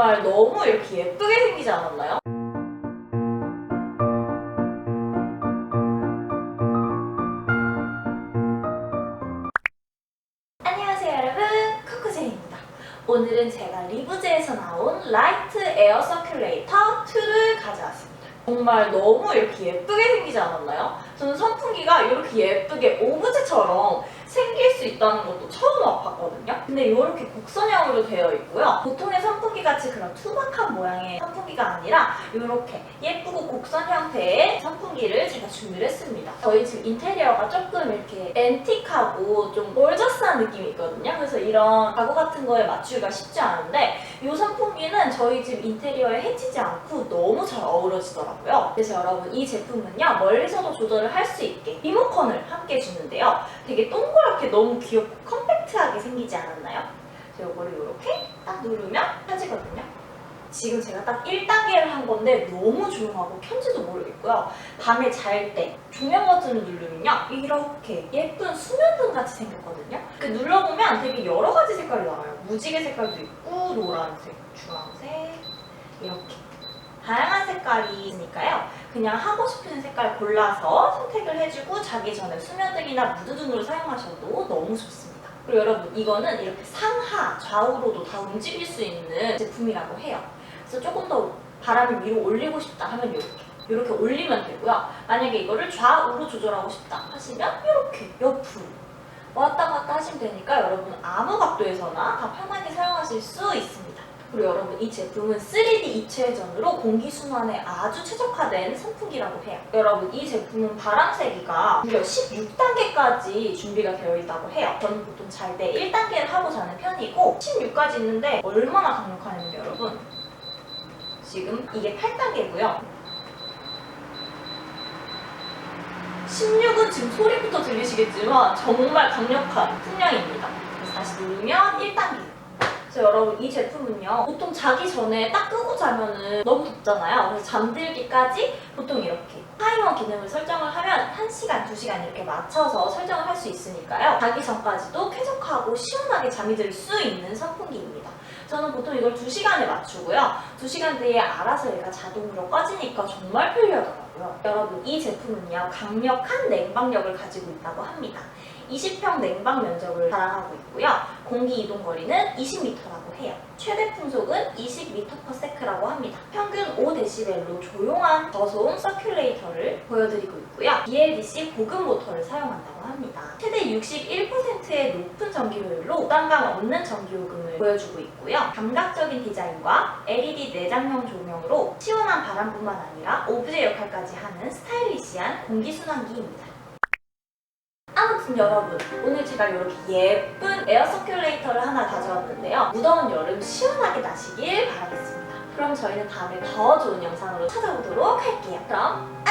정말 너무 이렇게 예쁘게 생기지 않았나요? 안녕하세요 여러분 코코젤입니다 오늘은 제가 리브제에서 나온 라이트 에어 서큘레이터 2를 가져왔습니다 정말 너무 이렇게 예쁘게 생기지 않았나요? 저는 선풍기가 이렇게 예쁘게 오브제처럼 생길 수 있다는 것도 처음 와봤거든요. 근데 이렇게 곡선형으로 되어 있고요. 보통의 선풍기 같이 그런 투박한 모양의 선풍기가 아니라 이렇게 예쁘고 곡선 형태의 선풍기를 제가 준비를 했습니다. 저희 집 인테리어가 조금 이렇게 앤틱하고 좀 골저스한 느낌이 있거든요. 그래서 이런 가구 같은 거에 맞추기가 쉽지 않은데 이 선풍기는 저희 집 인테리어에 해치지 않고 너무 잘 어우러지더라고요. 그래서 여러분 이 제품은요 멀리서도 조절을 할 수 있게 리모컨을 함께 주는데요. 되게 동그랗게 너무 귀엽고 컴팩트하게 생기지 않았나요? 그래서 이거를 이렇게 딱 누르면 펴지거든요. 지금 제가 딱 1단계를 한 건데 너무 조용하고 켠지도 모르겠고요. 밤에 잘때 조명 버튼을 누르면요 이렇게 예쁜 수면등 같이 생겼거든요. 그 눌러보면 되게 여러 가지 색깔이 나와요. 무지개 색깔도 있고 노란색, 주황색 이렇게. 다양한 색깔이 있으니까요 그냥 하고 싶은 색깔 골라서 선택을 해주고 자기 전에 수면등이나 무드등으로 사용하셔도 너무 좋습니다 그리고 여러분 이거는 이렇게 상하 좌우로도 다 움직일 수 있는 제품이라고 해요 그래서 조금 더 바람을 위로 올리고 싶다 하면 이렇게 이렇게 올리면 되고요. 만약에 이거를 좌우로 조절하고 싶다 하시면 이렇게 옆으로 왔다 갔다 하시면 되니까 여러분 아무 각도에서나 다 편하게 사용하실 수 있습니다. 그리고 여러분 이 제품은 3D 입체 회전으로 공기 순환에 아주 최적화된 선풍기라고 해요. 여러분 이 제품은 바람 세기가 무려 16단계까지 준비가 되어 있다고 해요. 저는 보통 잘 때 1단계를 하고 자는 편이고 16까지 있는데 얼마나 강력하냐면 여러분 지금 이게 8단계고요. 16은 지금 소리부터 들리시겠지만 정말 강력한 풍량입니다. 그래서 다시 누르면 1단계. 그래서 여러분 이 제품은요 보통 자기 전에 딱 끄고 자면은 너무 덥잖아요. 그래서 잠들기까지 보통 이렇게 타이머 기능을 설정을 하면 1시간, 2시간 이렇게 맞춰서 설정을 할 수 있으니까요. 자기 전까지도 쾌적하고 시원하게 잠이 들 수 있는 선풍기입니다. 저는 보통 이걸 2시간에 맞추고요. 2시간 뒤에 알아서 얘가 자동으로 꺼지니까 정말 편리하더라고요. 여러분 이 제품은요 강력한 냉방력을 가지고 있다고 합니다. 20평 냉방 면적을 자랑하고 있고요. 공기 이동 거리는 20m라고 해요. 최대 풍속은 20m/s라고 합니다. 평균 5dB로 조용한 저소음 서큘레이터를 보여드리고 있고요. BLDC 고급 모터를 사용한다고 합니다. 최대 61%의 높은 전기 효율로 부담감 없는 전기 요금을 보여주고 있고요. 감각적인 디자인과 LED 내장형 조명으로 시원한 바람뿐만 아니라 오브제 역할까지 하는 스타일리시한 공기순환기입니다. 아무튼 여러분 오늘 제가 이렇게 예쁜 에어 서큘레이터를 하나 가져왔는데요. 무더운 여름 시원하게 나시길 바라겠습니다. 그럼 저희는 다음에 더 좋은 영상으로 찾아오도록 할게요. 그럼